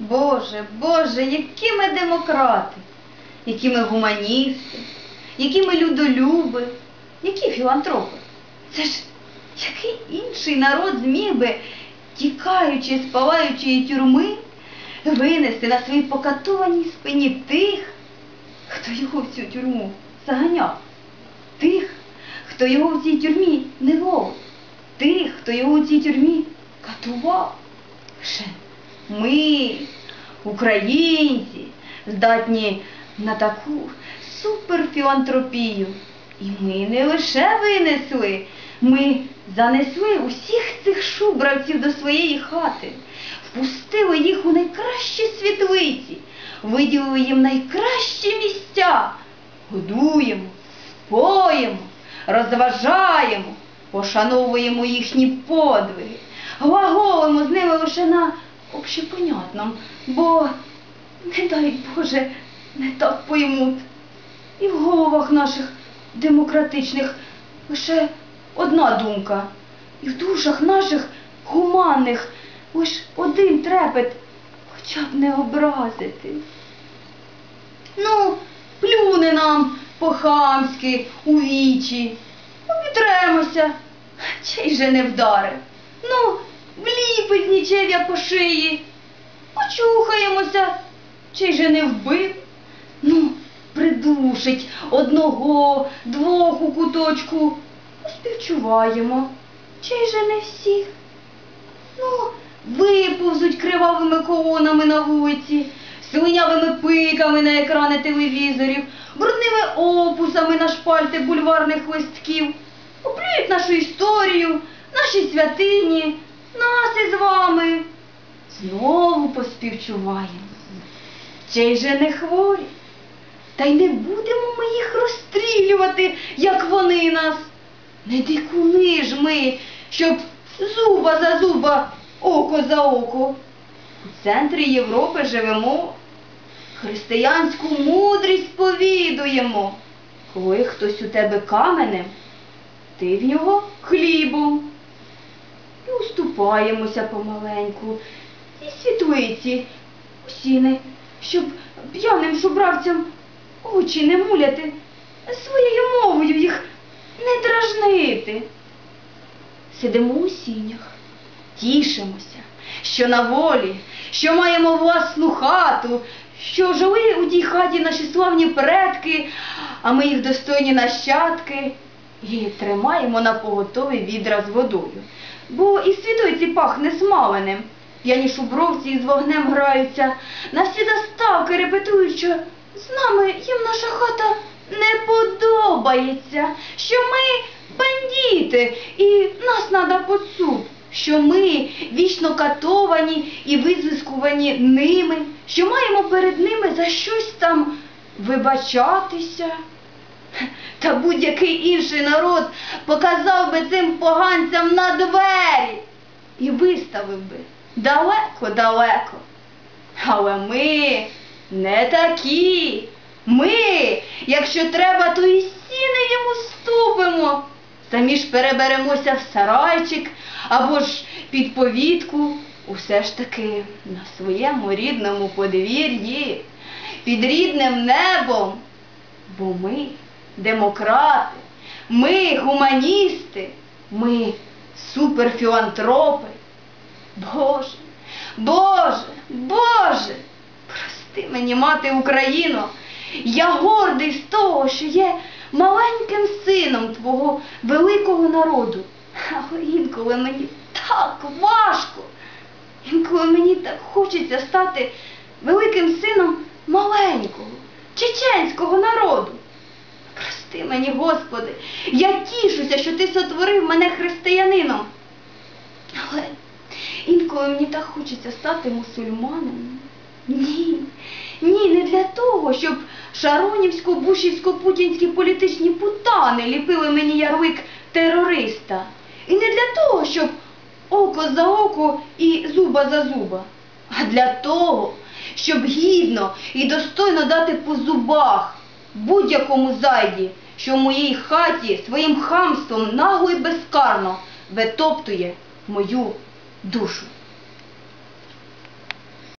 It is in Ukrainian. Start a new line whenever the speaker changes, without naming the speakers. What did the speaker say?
Боже, Боже, які ми демократи, які ми гуманісти, які ми людолюби, які філантропи. Це ж який інший народ зміг би, тікаючи з палаючої тюрми, винести на своїй покатованій спині тих, хто його в цю тюрму заганяв, тих, хто його в цій тюрмі не волив, тих, хто його у цій тюрмі катував. Лише ми, українці, здатні на таку суперфілантропію. І ми не лише винесли, ми занесли усіх цих шубравців до своєї хати, впустили їх у найкращі світлиці, виділили їм найкращі місця, годуємо, поїмо, розважаємо, пошановуємо їхні подвиги, глаголимо з ними лише на общепонятном, бо, не дай Боже, не так поймуть. І в головах наших демократичних лише одна думка. І в душах наших гуманних лише один трепет, хоча б не образити. Ну, плюне нам по-хамськи у вічі, обітремося, чий же не вдари. Ну, вліпить нічев'я по шиї, почухаємося, чий же не вбив. Ну, придушить одного, двох у куточку, поспівчуваємо, чий же не всіх. Ну, виповзуть кривавими колонами на вулиці, слинявими пиками на екрани телевізорів, брудними опусами на шпальти бульварних листків, оплюють нашу історію, наші святині, нас із вами. Знову поспівчуваємо. Чей же не хворі. Та й не будемо ми їх розстрілювати, як вони нас. Не дикуни ж ми, щоб зуба за зуба, око за око. У центрі Європи живемо, християнську мудрість повідуємо. Коли хтось у тебе каменем, ти в нього хлібом. І уступаємося помаленьку. І світлиці у сіни, щоб п'яним шубравцям очі не муляти, своєю мовою їх не дражнити. Сидимо у сінях, тішимося, що на волі, що маємо власну хату, що жили у тій хаті наші славні предки, а ми їх достойні нащадки, і тримаємо на поготові відра з водою. Бо і світойці пахне смаленим. П'яні шубровці із вогнем граються, на всі заставки репетують, що з нами їм наша хата не подобається, що ми бандіти і нас надо під суд, що ми вічно катовані і визискувані ними, що маємо перед ними за щось там вибачатися. Та будь-який інший народ показав би цим поганцям на двері і виставив би далеко-далеко. Але ми не такі. Ми, якщо треба, то і стіни йому ступимо. Самі ж переберемося в сарайчик або ж під повітку. Усе ж таки на своєму рідному подвір'ї, під рідним небом. Бо ми демократи, ми гуманісти, ми суперфілантропи. Боже, Боже, Боже, прости мені, мати Україно, я гордий з того, що є маленьким сином твого великого народу. Але інколи мені так важко, інколи мені так хочеться стати великим сином маленького, чеченського народу. Прости мені, Господи, я тішуся, що ти сотворив мене християнином. Але інколи мені так хочеться стати мусульманом. Ні, ні, не для того, щоб шаронівсько-бушівсько-путінські політичні путани ліпили мені ярлик терориста. І не для того, щоб око за око і зуба за зуба, а для того, щоб гідно і достойно дати по зубах будь-якому зайді, що в моїй хаті своїм хамством нагло і безкарно витоптує мою душу.